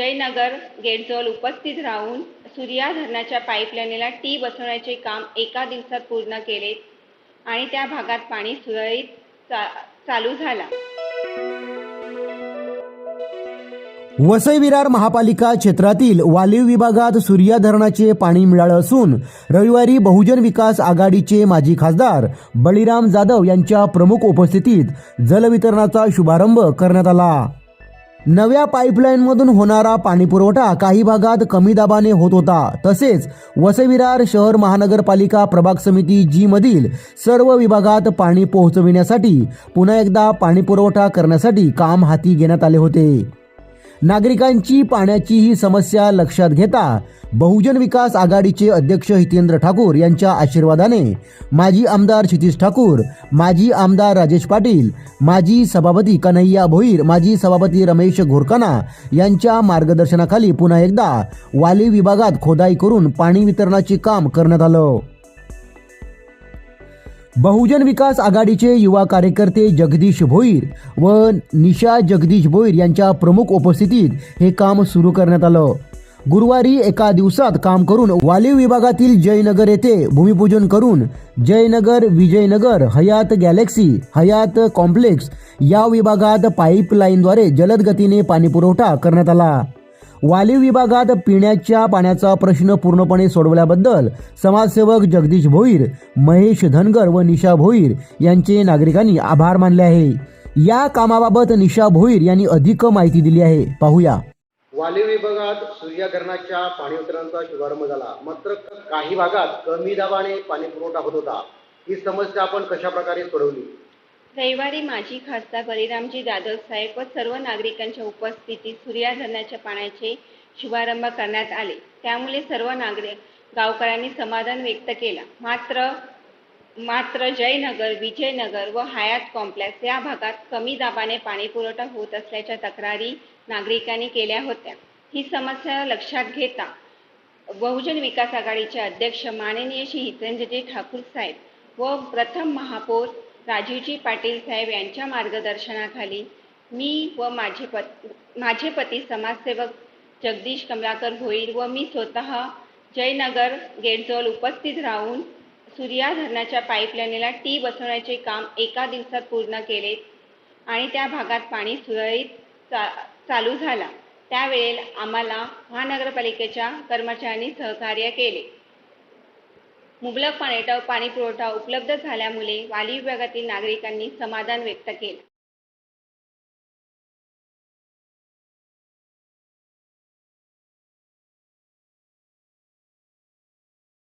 जयनगर गेटजवळ उपस्थित राहून सूर्या धरणाच्या पाईपलाईनला टी बसवण्याचे काम एका दिवसात पूर्ण केले आणि त्या भागात पाणी सुरळीत चा चालू झाला. वसई विरार महापालिका क्षेत्रातील वालीव विभागात सूर्या धरणाचे पाणी मिळालं असून रविवारी बहुजन विकास आघाडीचे माजी खासदार बळीराम जाधव यांच्या प्रमुख उपस्थितीत जलवितरणाचा शुभारंभ करण्यात आला. नव्या पाईपलाईनमधून होणारा पाणीपुरवठा काही भागात कमी दाबाने होत होता. तसेच वसविरार शहर महानगरपालिका प्रभाग समिती जी मधील सर्व विभागात पाणी पोहोचविण्यासाठी पुन्हा एकदा पाणीपुरवठा करण्यासाठी काम हाती घेण्यात आले होते. नागरिकांची पाण्याची ही समस्या लक्षात घेता बहुजन विकास आघाडीचे अध्यक्ष हितेंद्र ठाकूर यांच्या आशीर्वादाने माजी आमदार क्षितीश ठाकूर माजी आमदार राजेश पाटील माजी सभापती कन्हैया भोईर माजी सभापती रमेश घोरकाना यांच्या मार्गदर्शनाखाली पुन्हा एकदा वाली विभागात खोदाई करून पाणी वितरणाचे काम करण्यात आलं. बहुजन विकास आघाडीचे युवा कार्यकर्ते जगदीश भोईर व निशा जगदीश भोईर यांच्या प्रमुख उपस्थितीत हे काम सुरू करण्यात आलं. गुरुवारी एका दिवसात काम करून वालीव विभागातील जयनगर येथे भूमिपूजन करून जयनगर विजयनगर हयात गॅलेक्सी हयात कॉम्प्लेक्स या विभागात पाईपलाईनद्वारे जलद गतीने पाणीपुरवठा करण्यात आला. वाली विभागात पिण्याच्या पाण्याचा प्रश्न पूर्णपणे सोडवल्याबद्दल समाजसेवक जगदीश भोईर महेश धनगर व निशा भोईर यांचे नागरिकांनी आभार मानले आहे. या कामाबाबत निशा भोईर यांनी अधिक माहिती दिली आहे. पाहूया. वाली विभागात सूर्या पाणी वितरणाचा शुभारंभ झाला. मात्र काही भागात कमी दाबाने पाणी पुरवठा होत होता. ही समस्या आपण कशा प्रकारे सोडवली? रविवारी माजी खासदार बळीरामजी जाधव साहेब व सर्व नागरिकांच्या उपस्थितीत सूर्या धरणाच्या पाण्याचे शुभारंभ करण्यात आले. त्यामुळे सर्व नागरिक गावकऱ्यांनी समाधान व्यक्त केला. मात्र मात्र जयनगर विजयनगर व हयात कॉम्प्लेक्स या भागात कमी दाबाने पाणी पुरवठा होत असल्याच्या तक्रारी नागरिकांनी केल्या होत्या. ही समस्या लक्षात घेता बहुजन विकास आघाडीचे अध्यक्ष माननीय श्री हितेंद्रजी ठाकूर साहेब व प्रथम महापौर राजीवजी पाटील साहेब यांच्या मार्गदर्शनाखाली मी व माझे पत माझे पती समाजसेवक जगदीश कमलाकर होईल व मी स्वतः जयनगर गेटजवळ उपस्थित राहून सूर्या धरणाच्या पाईपलाईनला टी बसवण्याचे काम एका दिवसात पूर्ण केले आणि त्या भागात पाणी सुरळीत चा चालू झाला. त्यावेळेला आम्हाला महानगरपालिकेच्या कर्मचाऱ्यांनी सहकार्य केले. मुबलक पाणी पाणीपुरवठा उपलब्ध झाल्यामुळे वाली विभागातील नागरिकांनी समाधान व्यक्त केले.